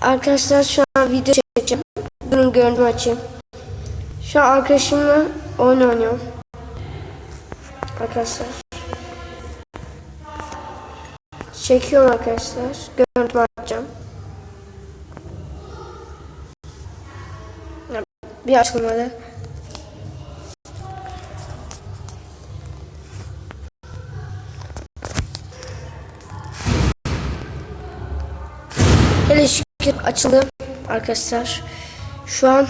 Arkadaşlar şu an video çekeceğim. Durun görüntü açayım. Şu an arkadaşımla oyun oynuyorum. Arkadaşlar. Çekiyorum arkadaşlar. Görüntü açacağım. Bir açılmadı. Şükür açıldı arkadaşlar. Şu an.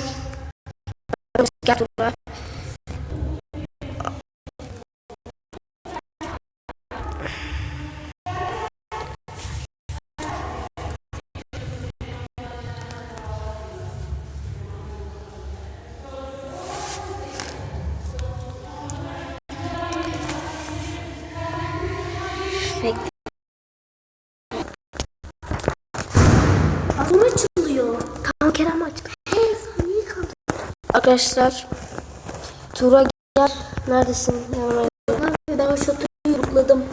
Bekle. Aklım açılıyor. Tamam Kerem aç. Hey saniye kaldı. Arkadaşlar Tura gel. Neredesin? Abi ben o şatoyu yurtladım.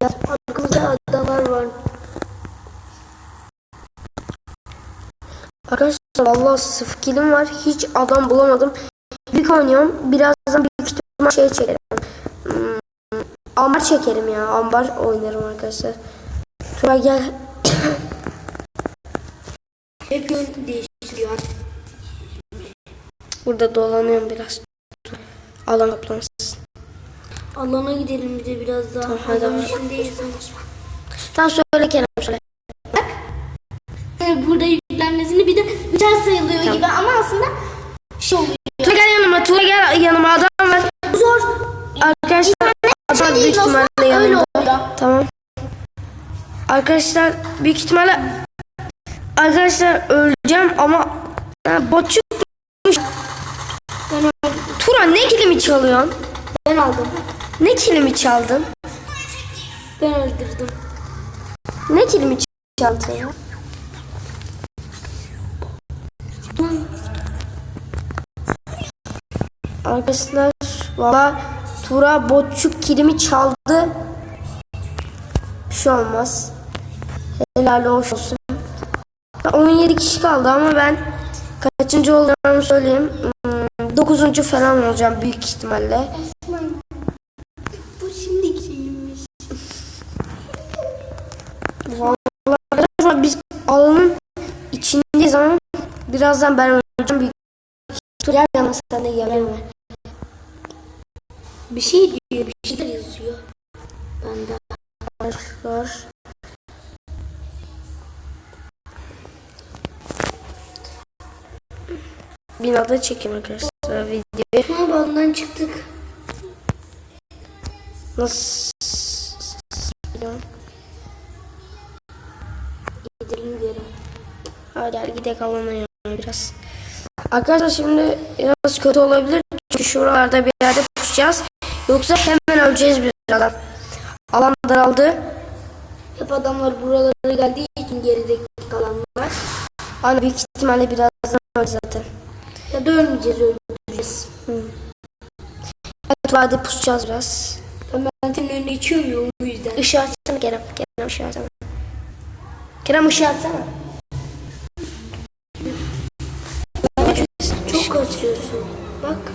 gel. Arkamızda adalar var. Arkadaşlar vallahi sıfır kilim var. Hiç adam bulamadım. Büyük oynuyorum. Birazdan büyük ihtimal şey çekerim. Hmm, ambar çekerim ya. Ambar oynarım arkadaşlar. Tura gel. Hep yön değiştiriyor. Burada dolanıyorum biraz. Alan kaplansın. Alana gidelim bir de biraz daha. Tamam, hadi Alanın abi. içindeyiz. Tamam söyle Kerem söyle. Yani burada yüklenmesini bir de üçer sayılıyor gibi ama aslında şey oluyor. Tura gel yanıma. Tura gel yanıma. Adam var. Zor. Arkadaşlar adam büyük değil, ihtimalle öyle yanımda. oluyor. Tamam. Arkadaşlar büyük ihtimalle arkadaşlar öleceğim ama ha, botçukmuş. Ben, Tura ne kilimi çalıyorsun? ben aldım. Ne kilimi çaldın? Ben öldürdüm. Ne kilimi çaldın ya? Arkadaşlar valla Tura botçuk kilimi çaldı. Bir şey olmaz. Helal olsun. 17 kişi kaldı ama ben kaçıncı olacağımı söyleyeyim. 9. falan olacağım büyük ihtimalle. Bu şimdiki şeyimmiş. Vallahi biz alanın içindeyiz ama birazdan ben öleceğim büyük gel yanına sen de gelme. Bir şey diyor, bir şeyler yazıyor. Ben de. Arkadaşlar. Binada çekim arkadaşlar videoyu. Şu an balondan çıktık. Nasıl? Gidelim geri. Hadi gidelim alana ya biraz. Arkadaşlar şimdi biraz kötü olabilir. Çünkü şuralarda bir yerde pusacağız. Yoksa hemen öleceğiz birazdan. Alan daraldı. Hep adamlar buralara geldiği için gerideki kalanlar. Hani büyük ihtimalle birazdan öleceğiz zaten. Ya da ölmeyeceğiz, öldüreceğiz. Evet hadi pusacağız biraz. Ben senin önüne içiyorum ya o yüzden. Işığı açsana Kerem. Kerem ışığı açsana. Kerem ışığı açsana. Çok kasıyorsun. Bak.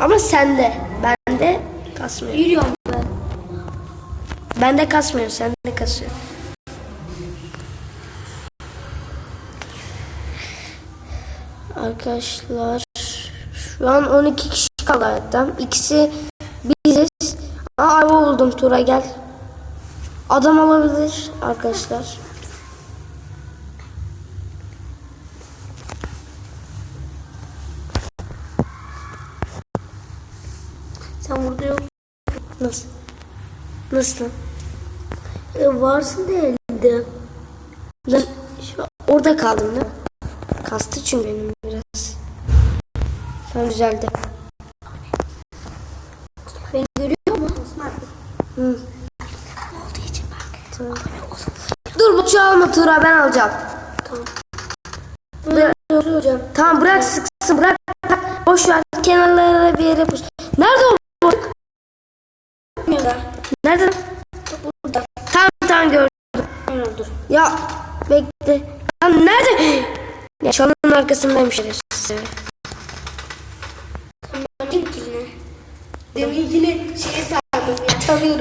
Ama sende. Bende kasmıyor. Yürüyorum ben. Bende kasmıyor. Sende kasıyor. Arkadaşlar şu an 12 kişi kaldı hayatta. İkisi biziz. Aa araba buldum Tura gel. Adam olabilir arkadaşlar. Sen burada yok. Nasıl? Nasıl? E, varsın da elinde. Ben şu orada kaldım değil mi? Kastı çünkü benim biraz. Tamam düzeldi. Beni görüyor mu? Hı. Tamam. Dur bu çalma Tura ben alacağım. Tamam. Bırak, Hocam. tamam bırak sıksın bırak. Boş ver kenarlara bir yere pus. Nerede o boşluk? Nerede? Burada. Tamam tamam gördüm. Öldür. Ya bekle. Ya nerede? Çalının arkasındaymış şerefsiz. ya. Benimkini. Benimkini şeye sardım ya. Çalıyorum.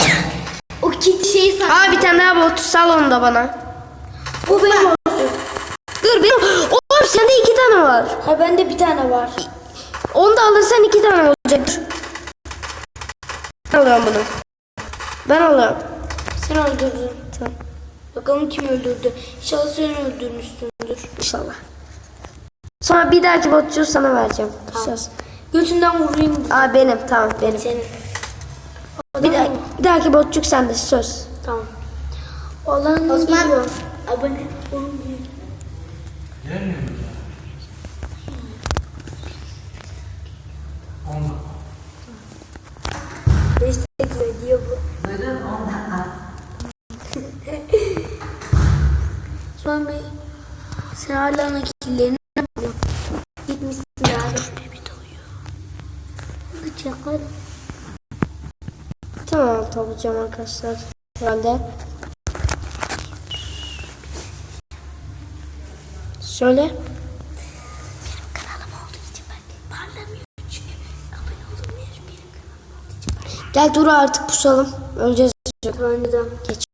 O kit şeyi sardım. Aa bir tane daha bot sal onu da bana. Bu benim olsun. Dur benim. Oğlum sende iki tane var. Ha bende bir tane var. Onu da alırsan iki tane olacak. Ben alıyorum bunu. Ben alıyorum. Sen öldürdün. Tamam. Bakalım kim öldürdü. İnşallah sen öldürmüşsündür. İnşallah. Sonra bir dahaki botçuyu sana vereceğim. Söz. Götünden vurayım Aa benim tamam benim. senin. Bir, daha, bir dahaki botçuk sende söz. Tamam. Olan Osman. geliyor. Abone olun diyor. Beş dakika diyor bu. Osman Bey sen hala nakillerini. Gitmişsin abi. Doluyor. Bıçaklar. Tamam toplayacağım arkadaşlar. Herhalde. Söyle. Kanalım olduğu için ben parlamıyorum çünkü abone olduğum yer benim kanalım olduğu için parlamıyorum. Gel dur artık pusalım. Öleceğiz. Önceden. Geç.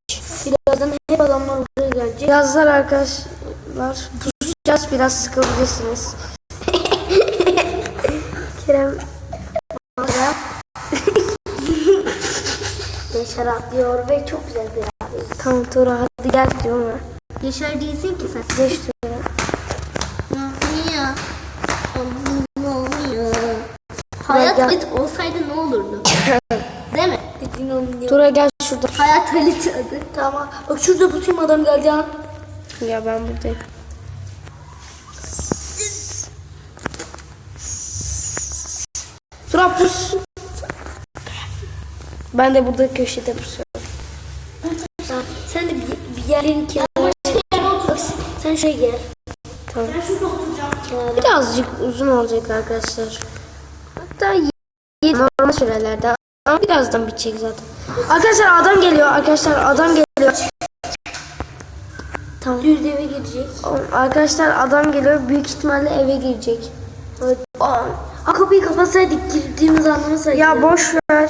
Birazdan hep adamlar buraya gelecek. Birazlar arkadaşlar pusacağız biraz sıkılabilirsiniz. Kerem Yaşar atlıyor ve çok güzel bir abi. tamam Tura hadi gel diyorum ya. Yaşar değilsin ki sen. Geç oluyor? Hayat gel. Halit olsaydı ne olurdu? Değil mi? Tura gel şurada. Hayat Halit adı. Tamam. Bak şurada bu adam geldi ha. Ya ben buradayım. Pus. Ben de burada köşede pusuyorum. Sen de bir, bir yerlerin kenarına. Bak sen- şuraya gel. Tamam. Kenara. Birazcık uzun olacak arkadaşlar. Hatta normal sürelerde ama birazdan bitecek zaten. Arkadaşlar adam geliyor. Arkadaşlar adam geliyor. Tamam. Düz eve girecek. Arkadaşlar adam geliyor. Büyük ihtimalle eve girecek. Evet. Aa, kapıyı kapatsaydık girdiğimiz anlamasaydık. Ya boş ver.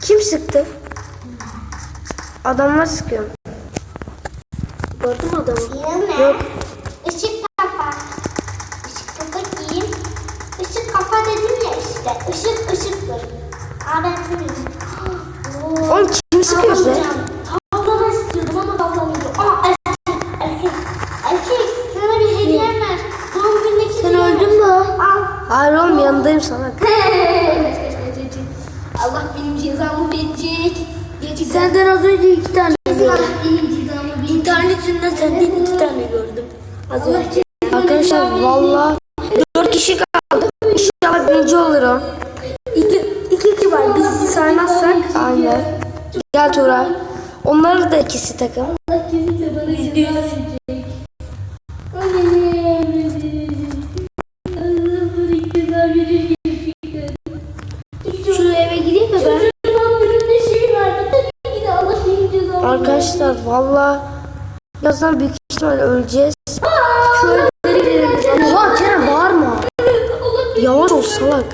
Kim sıktı? Adamlar sıkıyor. Gördün mü adamı? Yine Yok. Işık kafa. Işık kapatayım. Işık kafa dedim ya işte. Işık ışıktır. Aa ben. Oğlum kim sıkıyor size? Hayır oğlum yanındayım salak. Allah benim cezamı verecek. Gerçekten. Senden az önce iki tane gördüm. Benim cezamı verecek. İnternet yüzünden senden iki tane gördüm. Az önce. Arkadaşlar valla dört kişi kaldı. İnşallah birinci olurum. İki, iki kişi var. Biz saymazsak. Aynen. Gel Tuğra. Onları da ikisi takım. Arkadaşlar valla birazdan büyük ihtimalle öleceğiz. Şöyle girelim. Oha Kerem bağırma. Yavaş ol salak.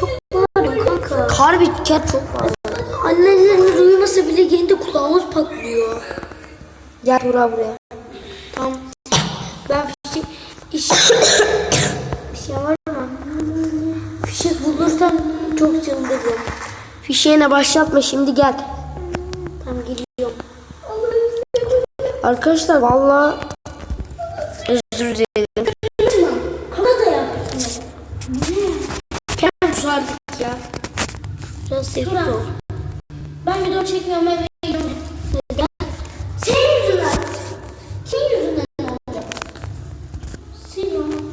Çok bağırıyor kanka. Harbi ket çok bağırıyor. Annelerimiz uyumasa bile kendi kulağımız patlıyor. Gel Tuğra buraya. Tamam. Ben fişek... iş... Bir şey var mı? Fişek bulursam çok çıldırırım. Fişeğine başlatma şimdi gel. Tamam geliyorum. Arkadaşlar valla özür dilerim. Kana da yaptım. Kerem şu artık ya. Biraz sessiz ol. Ben video çekmiyorum eve gidiyorum. Neden? Senin yüzünden. Kimin yüzünden olacak? Senin.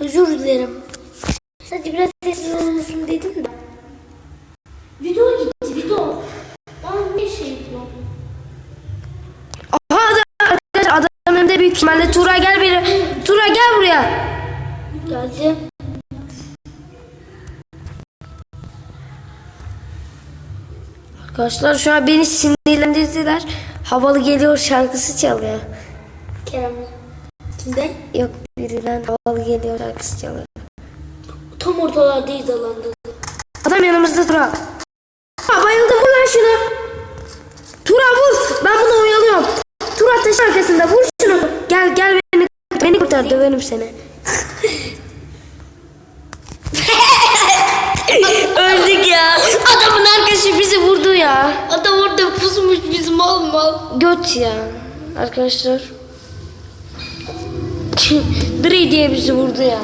Özür dilerim. Sadece biraz sessiz olmasın dedim de. Video gitti video. Ben bir şey yapıyorum. Aha adam- arkadaşlar ihtimalle Tuğra gel beri. Tuğra gel buraya. Geldi. Arkadaşlar şu an beni sinirlendirdiler. Havalı geliyor şarkısı çalıyor. Kerem. Kimden? Yok birinden havalı geliyor şarkısı çalıyor. Tam ortalardayız alanda. Adam yanımızda Tura. Tura bayıldım vur lan şunu. Tura vur. Ben bunu oyalıyorum. Tura taşın arkasında vur şunu. Gel gel beni beni kurtar döverim seni. Öldük ya. Adamın arkadaşı bizi vurdu ya. Adam orada pusmuş biz mal mal. Göt ya. Arkadaşlar. Dri diye bizi vurdu bu ya.